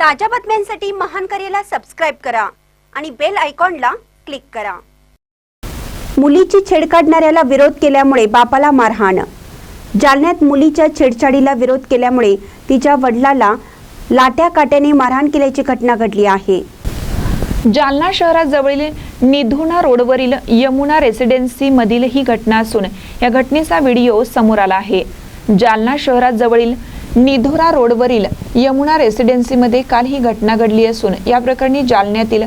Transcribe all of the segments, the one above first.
ताज्या बातम्यांसाठी महान करेला सबस्क्राईब करा आणि बेल आयकॉनला क्लिक करा. मुलीची छेड काढणाऱ्याला विरोध केल्यामुळे बापाला मारहाण. जालन्यात मुलीच्या छेडछाडीला विरोध केल्यामुळे तिच्या वडिलाला लाट्या काट्याने मारहाण केल्याची घटना घडली आहे. जालना शहराजवळील निधुना रोडवरील यमुना रेसिडेन्सी मधील ही घटना असून या घटनेचा व्हिडिओ समोर आला आहे. जालना शहराजवळील निधोरा रोडवरील यमुना रेसिडेन्सीमध्ये काल ही घटना घडली असून या प्रकरणी जालन्यातील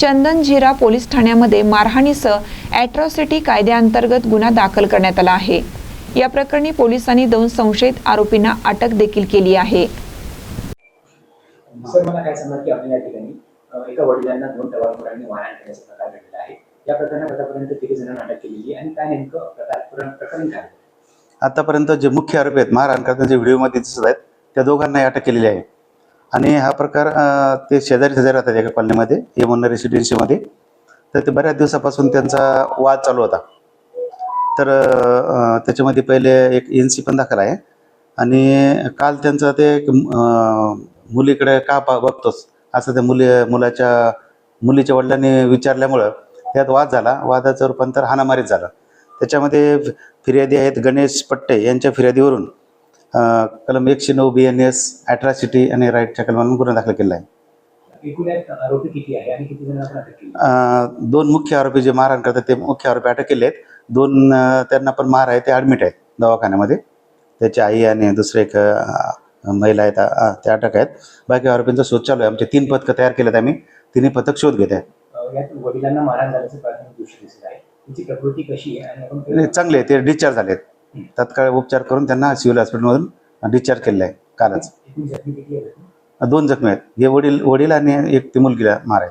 चंदनझिरा पोलीस ठाण्यामध्ये मारहाणीसह अॅट्रॉसिटी कायद्याअंतर्गत गुन्हा दाखल करण्यात आला आहे. या प्रकरणी पोलिसांनी दोन संशयित आरोपींना अटक देखील केली आहे. सर मला काय सांगा की आपल्या या ठिकाणी एका वडिलांना दोन टवाळखोरांनी मारहाण करण्याचा प्रकार घडलेला आहे. या प्रकरणात आतापर्यंत किती जणांना अटक केलेली आणि काय नेमकं प्रकार प्रकरण प्रकरण काय आतापर्यंत जे मुख्य आरोपी आहेत मारहाण करताना जे व्हिडिओमध्ये दिसत आहेत त्या दोघांनाही अटक केलेली आहे. आणि हा प्रकार ते शेजारी शेजारी राहतात एका कॉलनीमध्ये यमुना रेसिडेन्सीमध्ये. तर ते बऱ्याच दिवसापासून त्यांचा वाद चालू होता. तर त्याच्यामध्ये पहिले एक एन सी पण दाखल आहे. आणि काल त्यांचं ते एक, मुलीकडे का पा बघतोस? असं त्या मुली मुलाच्या मुलीच्या वडिलांनी विचारल्यामुळं त्यात वाद झाला. वादाचं रूपांतर हाणामारीत झालं. त्याच्यामध्ये फिर्यादी आहेत गणेश पट्टे यांच्या फिर्यादीवरून कलम एकशे नऊ बी एन एस अॅट्रॉसिटी आणि राईटच्या कलमानं गुन्हा दाखल केला? आहे दोन मुख्य आरोपी जे मारहाण करतात ते मुख्य आरोपी अटक केले आहेत. दोन त्यांना पण मार आहे ते ॲडमिट आहेत दवाखान्यामध्ये. त्याची आई आणि दुसरे एक महिला आहेत ते अटक आहेत. बाकी आरोपींचा शोध चालू आहे. आमचे तीन पथकं तयार केलेत आम्ही. तिन्ही पथक शोध घेत आहेत. प्रकृती कशी आहे? नाही, चांगले ते डिस्चार्ज झालेत. तत्काळ उपचार करून त्यांना सिव्हिल हॉस्पिटलमधून डिस्चार्ज केलेलं आहे. कालच. दोन जखमी आहेत. हे वडील वडील आणि एक ती मुलगीला मार आहे